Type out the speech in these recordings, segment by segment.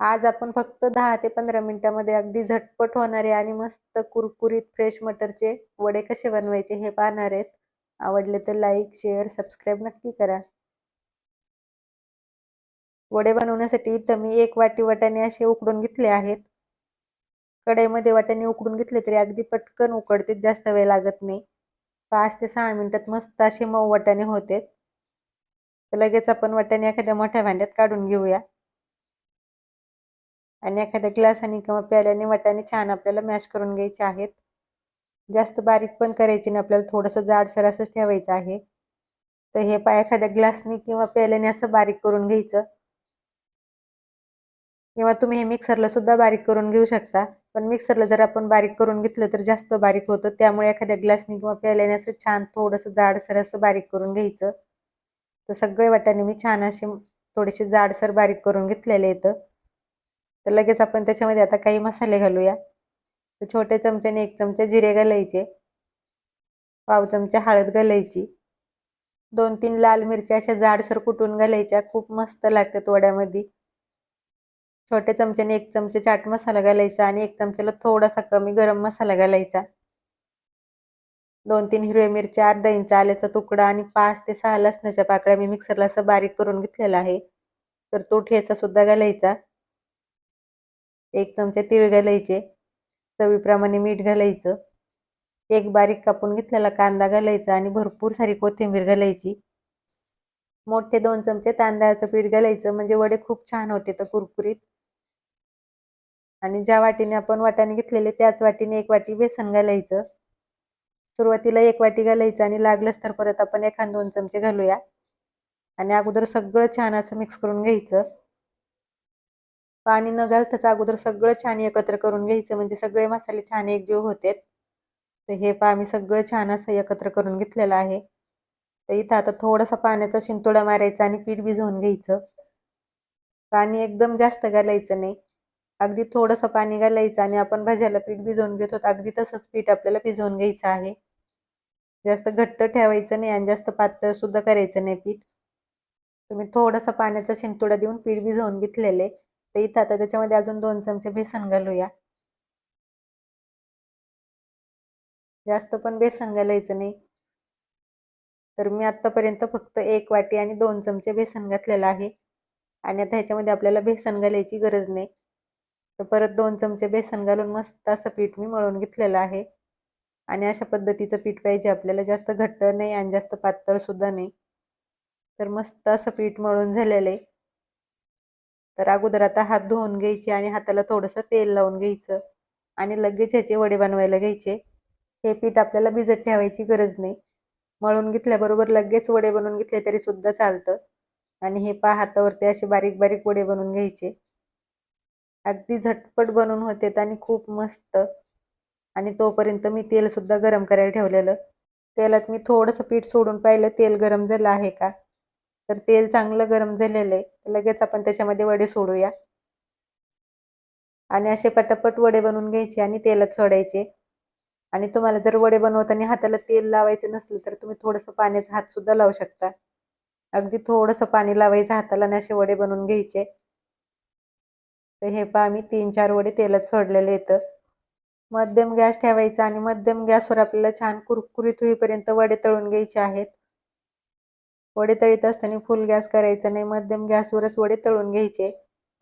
आज आपण फक्त दहा ते पंधरा मिनिटामध्ये अगदी झटपट होणारे आणि मस्त कुरकुरीत फ्रेश मटरचे वडे कसे बनवायचे हे पाहणार आहेत. आवडले तर लाईक शेअर सबस्क्राईब नक्की करा. वडे बनवण्यासाठी इथं मी एक वाटी वाटाणे असे उकडून घेतले आहेत. कढईमध्ये वाटाणे उकडून घेतले तरी अगदी पटकन उकडते जास्त वेळ लागत नाही. पाच ते सहा मिनिटात मस्त असे मऊ वाटाणे होते लगेच आपण वाटाणे एखाद्या मोठ्या भांड्यात काढून घेऊया. आणि एखाद्या ग्लासाने किंवा प्याल्याने वाटाणे छान आपल्याला मॅश करून घ्यायचे आहेत. जास्त बारीक पण करायचे नाही आपल्याला थोडंसं जाडसर असंच ठेवायचं आहे. तर हे पाय एखाद्या ग्लासने किंवा प्याल्याने असं बारीक करून घ्यायचं. किंवा तुम्ही हे मिक्सरला सुद्धा बारीक करून घेऊ शकता. पण मिक्सरला जर आपण बारीक करून घेतलं तर जास्त बारीक होतं. त्यामुळे एखाद्या ग्लासने किंवा प्याल्याने असं छान थोडंसं जाडसर असं बारीक करून घ्यायचं. तर सगळे वाटाणे मी छान असे थोडेसे जाडसर बारीक करून घेतलेले येतं तर लगेच आपण त्याच्यामध्ये आता काही मसाले घालूया. तर छोट्या चमच्याने एक चमचा जिरे घालायचे. पाव चमचा हळद घालायची. दोन तीन लाल मिरच्या अशा जाडसर कुटून घालायच्या. खूप मस्त लागतात वड्यामध्ये. छोट्या चमच्याने एक चमचा चाट मसाला घालायचा आणि एक चमच्याला थोडासा कमी गरम मसाला घालायचा. दोन तीन हिरव्या मिरच्या अर्धा इंच आल्याचा तुकडा आणि पाच ते सहा लसणाच्या पाकळ्या मी मिक्सरला असं बारीक करून घेतलेला आहे. तर तो ठेचा सुद्धा घालायचा. एक चमचा तीळ घालायचे चवीप्रमाणे मीठ घालायचं एक बारीक कापून घेतलेला कांदा घालायचा आणि भरपूर सारी कोथिंबीर घालायची. मोठे दोन चमचे तांदळाचं पीठ घालायचं म्हणजे वडे खूप छान होते तर कुरकुरीत. आणि ज्या वाटीने आपण वाटाणे घेतलेले त्याच वाटीने एक वाटी बेसन घालायचं. सुरुवातीला एक वाटी घालायचं आणि लागलंच तर परत आपण एखाद दोन चमचे घालूया. आणि अगोदर सगळं छान असं मिक्स करून घ्यायचं. पाणी न घालताच अगोदर सगळं छान एकत्र करून घ्यायचं. म्हणजे सगळे मसाले छान एकजीव होते तर हे पा मी सगळं छान असं एकत्र करून घेतलेलं आहे. तर इथं आता थोडासा पाण्याचा शिंतोडा मारायचा आणि पीठ भिजवून घ्यायचं. पाणी एकदम जास्त घालायचं नाही. अगदी थोडंसं पाणी घालायचं आणि आपण भाज्याला पीठ भिजवून घेतो अगदी तसंच पीठ आपल्याला भिजवून घ्यायचं आहे. जास्त घट्ट ठेवायचं नाही आणि जास्त पातळ सुद्धा करायचं नाही पीठ. तुम्ही थोडासा पाण्याचा शिंतोडा देऊन पीठ भिजवून घेतलेले तर इथं आता त्याच्यामध्ये अजून दोन चमचे बेसन घालूया. जास्त पण बेसन घालायचं नाही. तर मी आत्तापर्यंत फक्त एक वाटी आणि दोन चमचे बेसन घातलेलं आहे. आणि आता ह्याच्यामध्ये आपल्याला बेसन घालायची गरज नाही. तर परत दोन चमचे बेसन घालून मस्त असं पीठ मी मळून घेतलेलं आहे. आणि अशा पद्धतीचं पीठ पाहिजे आपल्याला. जास्त घट्ट नाही आणि जास्त पातळ सुद्धा नाही. तर मस्त असं पीठ मळून झालेलं आहे. तर अगोदर आता हात धुवून घ्यायचे आणि हाताला थोडंसं तेल लावून घ्यायचं आणि लगेच ह्याचे वडे बनवायला घ्यायचे. हे पीठ आपल्याला भिजत ठेवायची गरज नाही. मळून घेतल्याबरोबर लगेच वडे बनवून घेतले तरी सुद्धा चालतं. आणि हे पा हातावरती असे बारीक बारीक वडे बनवून घ्यायचे. अगदी झटपट बनवून होते आणि खूप मस्त. आणि तोपर्यंत मी तेल सुद्धा गरम करायला ठेवलेलं. तेलात मी थोडंसं पीठ सोडून पाहिलं तेल गरम झालं आहे का? तर तेल चांगलं गरम झालेलं आहे. लगेच आपण त्याच्यामध्ये वडे सोडूया. आणि असे पटापट वडे बनवून घ्यायचे आणि तेलात सोडायचे. आणि तुम्हाला जर वडे बनवताना हाताला तेल लावायचं नसलं तर तुम्ही थोडंसं पाण्याचा हात सुद्धा लावू शकता. अगदी थोडंसं पाणी लावायचं हाताला आणि असे वडे बनवून घ्यायचे. तर हे पहा मी तीन चार वडे तेलात सोडलेले येतं मध्यम गॅस ठेवायचा आणि मध्यम गॅसवर आपल्याला छान कुरकुरीत होईपर्यंत वडे तळून घ्यायचे आहेत. वडे तळीत असताना फुल गॅस करायचा नाही मध्यम गॅसवरच वडे तळून घ्यायचे.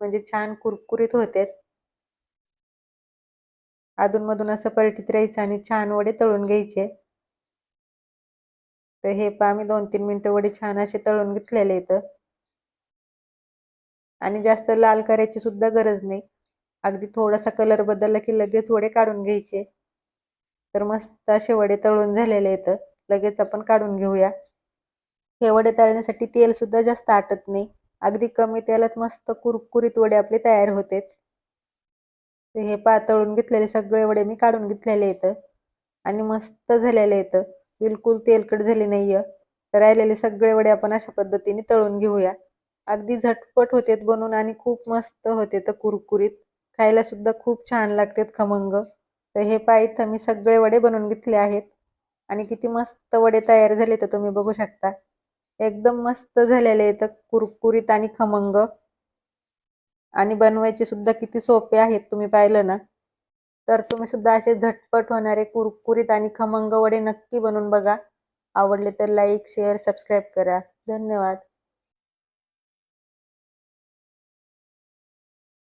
म्हणजे छान कुरकुरीत होते. अधूनमधून असं पलटीत राहायचं आणि छान वडे तळून घ्यायचे. तर हे पा मी दोन तीन मिनटं वडे छान असे तळून घेतलेले इथं आणि जास्त लाल करायची सुद्धा गरज नाही. अगदी थोडासा कलर बदलला की लगेच वडे काढून घ्यायचे. तर मस्त असे वडे तळून झालेले आहेत. लगेच आपण काढून घेऊया. हे वडे तळण्यासाठी तेल सुद्धा जास्त आटत नाही. अगदी कमी तेलात मस्त कुरकुरीत वडे आपले तयार होते हे पातळून घेतलेले सगळे वडे मी काढून घेतलेले आहेत. आणि मस्त झालेले आहेत. बिलकुल तेलकट झाले नाहीये. तर राहिलेले सगळे वडे आपण अशा पद्धतीने तळून घेऊया. अगदी झटपट होतेत बनून आणि खूप मस्त होते तर कुरकुरीत. खायला सुद्धा खूप छान लागतात खमंग. तर हे पाय इथं मी सगळे वडे बनवून घेतले आहेत. आणि किती मस्त वडे तयार झाले तर तुम्ही बघू शकता. एकदम मस्त झालेले आहेत. कुरकुरीत आणि खमंग. आणि बनवायचे सुद्धा किती सोपे आहेत तुम्ही पाहिलं ना? तर तुम्ही सुद्धा असे झटपट होणारे कुरकुरीत आणि खमंग वडे नक्की बनवून बघा. आवडले तर लाईक शेअर सबस्क्राईब करा. धन्यवाद.